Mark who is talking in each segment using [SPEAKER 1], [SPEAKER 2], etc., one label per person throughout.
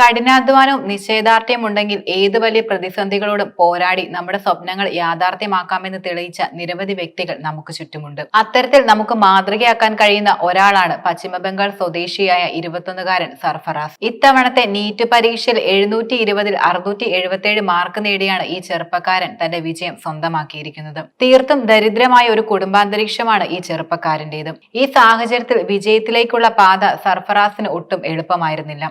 [SPEAKER 1] കഠിനാധ്വാനവും നിശ്ചയദാർഢ്യം ഉണ്ടെങ്കിൽ ഏത് വലിയ പ്രതിസന്ധികളോടും പോരാടി നമ്മുടെ സ്വപ്നങ്ങൾ യാഥാർത്ഥ്യമാക്കാമെന്ന് തെളിയിച്ച നിരവധി വ്യക്തികൾ നമുക്ക് ചുറ്റുമുണ്ട്. അത്തരത്തിൽ നമുക്ക് മാതൃകയാക്കാൻ കഴിയുന്ന ഒരാളാണ് പശ്ചിമബംഗാൾ സ്വദേശിയായ ഇരുപത്തൊന്നുകാരൻ സർഫറാസ്. ഇത്തവണത്തെ നീറ്റ് പരീക്ഷയിൽ എഴുന്നൂറ്റി ഇരുപതിൽ അറുന്നൂറ്റി എഴുപത്തിയേഴ് മാർക്ക് നേടിയാണ് ഈ ചെറുപ്പക്കാരൻ തന്റെ വിജയം സ്വന്തമാക്കിയിരിക്കുന്നത്. തീർത്തും ദരിദ്രമായ ഒരു കുടുംബാന്തരീക്ഷമാണ് ഈ ചെറുപ്പക്കാരന്റേത്. ഈ സാഹചര്യത്തിൽ വിജയത്തിലേക്കുള്ള പാത സർഫറാസിന് ഒട്ടും എളുപ്പമായിരുന്നില്ല.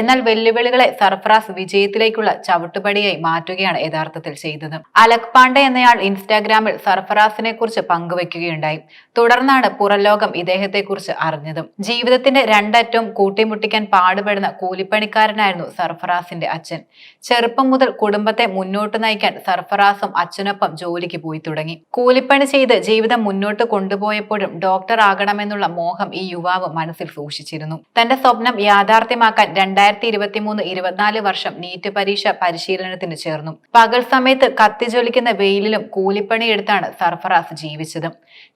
[SPEAKER 1] എന്നാൽ വെല്ലുവിളികളെ സർഫറാസ് വിജയത്തിലേക്കുള്ള ചവിട്ടുപടിയായി മാറ്റുകയാണ് യഥാർത്ഥത്തിൽ ചെയ്തത്. അലക് പാണ്ഡെ എന്നയാൾ ഇൻസ്റ്റാഗ്രാമിൽ സർഫറാസിനെ കുറിച്ച് പങ്കുവെക്കുകയുണ്ടായി. തുടർന്നാണ് പുറംലോകം ഇദ്ദേഹത്തെക്കുറിച്ച് അറിഞ്ഞതും. ജീവിതത്തിന്റെ രണ്ടറ്റവും കൂട്ടിമുട്ടിക്കാൻ പാടുപെടുന്ന കൂലിപ്പണിക്കാരനായിരുന്നു സർഫറാസിന്റെ അച്ഛൻ. ചെറുപ്പം മുതൽ കുടുംബത്തെ മുന്നോട്ട് നയിക്കാൻ സർഫറാസും അച്ഛനൊപ്പം ജോലിക്ക് പോയി തുടങ്ങി. കൂലിപ്പണി ചെയ്ത് ജീവിതം മുന്നോട്ട് കൊണ്ടുപോയപ്പോഴും ഡോക്ടർ ആകണമെന്നുള്ള മോഹം ഈ യുവാവ് മനസ്സിൽ സൂക്ഷിച്ചിരുന്നു. തന്റെ സ്വപ്നം യാഥാർത്ഥ്യമാക്കാൻ രണ്ടായിരത്തി ഇരുപത്തിമൂന്ന് ഇരുപത്തിനാല് വർഷം നീറ്റ് പരീക്ഷ പരിശീലനത്തിന് ചേർന്നു. പകൽ സമയത്ത് കത്തിജ്വലിക്കുന്ന വെയിലിലും കൂലിപ്പണിയെടുത്താണ് സർഫറാസ് ജീവിച്ചത്.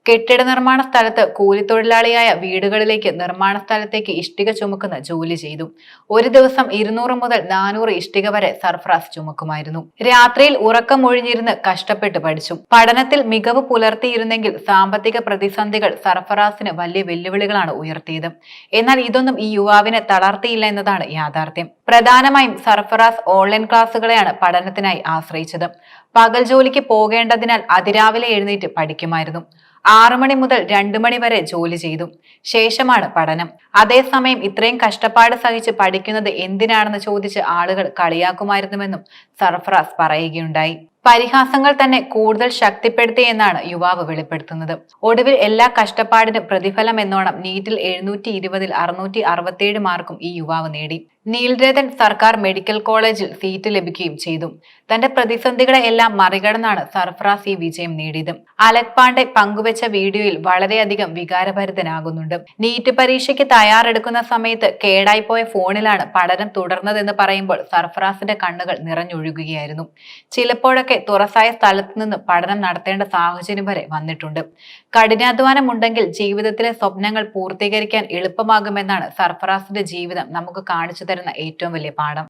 [SPEAKER 1] കെട്ടിട നിർമ്മാണ സ്ഥലത്ത് കൂലിത്തൊഴിലാളിയായ വീടുകളിലേക്ക് നിർമ്മാണ സ്ഥലത്തേക്ക് ഇഷ്ടിക ചുമക്കുന്ന ജോലി ചെയ്തു. ഒരു ദിവസം ഇരുന്നൂറ് മുതൽ നാനൂറ് ഇഷ്ടിക വരെ സർഫറാസ് ചുമക്കുമായിരുന്നു. രാത്രിയിൽ ഉറക്കം ഒഴിഞ്ഞിരുന്ന് കഷ്ടപ്പെട്ട് പഠിച്ചു. പഠനത്തിൽ മികവ് പുലർത്തിയിരുന്നെങ്കിൽ സാമ്പത്തിക പ്രതിസന്ധികൾ സർഫറാസിന് വലിയ വെല്ലുവിളികളാണ് ഉയർത്തിയത്. എന്നാൽ ഇതൊന്നും ഈ യുവാവിനെ തളർത്തിയില്ല എന്നതാണ് യാഥാർത്ഥ്യം. പ്രധാനമായും സർഫറാസ് ഓൺലൈൻ ക്ലാസ്സുകളെയാണ് പഠനത്തിനായി ആശ്രയിച്ചത്. പകൽ ജോലിക്ക് പോകേണ്ടതിനാൽ അതിരാവിലെ എഴുന്നേറ്റ് പഠിക്കുമായിരുന്നു. ആറു മണി മുതൽ രണ്ടു മണി വരെ ജോലി ചെയ്തു. ശേഷമാണ് പഠനം. അതേസമയം ഇത്രയും കഷ്ടപ്പാട് സഹിച്ച് പഠിക്കുന്നത് എന്തിനാണെന്ന് ചോദിച്ച് ആളുകൾ കളിയാക്കുമായിരുന്നുവെന്നും സർഫറാസ് പറയുകയുണ്ടായി. പരിഹാസങ്ങൾ തന്നെ കൂടുതൽ ശക്തിപ്പെടുത്തി എന്നാണ് യുവാവ് വെളിപ്പെടുത്തുന്നത്. ഒടുവിൽ എല്ലാ കഷ്ടപ്പാടിനും പ്രതിഫലം എന്നോണം നീറ്റിൽ എഴുന്നൂറ്റി ഇരുപതിൽ അറുന്നൂറ്റി അറുപത്തിയേഴ് മാർക്കും ഈ യുവാവ് നേടി. നീൽരേതൻ സർക്കാർ മെഡിക്കൽ കോളേജിൽ സീറ്റ് ലഭിക്കുകയും ചെയ്തു. തന്റെ പ്രതിസന്ധികളെ എല്ലാം മറികടന്നാണ് സർഫറാസ് ഈ വിജയം നേടിയത്. അലക് പാണ്ഡെ പങ്കുവച്ച വീഡിയോയിൽ വളരെയധികം വികാരഭരിതനാകുന്നുണ്ട്. നീറ്റ് പരീക്ഷയ്ക്ക് തയ്യാറെടുക്കുന്ന സമയത്ത് കേടായിപ്പോയ ഫോണിലാണ് പഠനം തുടർന്നതെന്ന് പറയുമ്പോൾ സർഫറാസിന്റെ കണ്ണുകൾ നിറഞ്ഞൊഴുകുകയായിരുന്നു. ചിലപ്പോഴൊക്കെ തുറസായ സ്ഥലത്ത് നിന്ന് പഠനം നടത്തേണ്ട സാഹചര്യം വരെ വന്നിട്ടുണ്ട്. കഠിനാധ്വാനം ഉണ്ടെങ്കിൽ ജീവിതത്തിലെ സ്വപ്നങ്ങൾ പൂർത്തീകരിക്കാൻ എളുപ്പമാകുമെന്നാണ് സർഫറാസിന്റെ ജീവിതം നമുക്ക് കാണിച്ചു തരുന്ന ഏറ്റവും വലിയ പാഠം.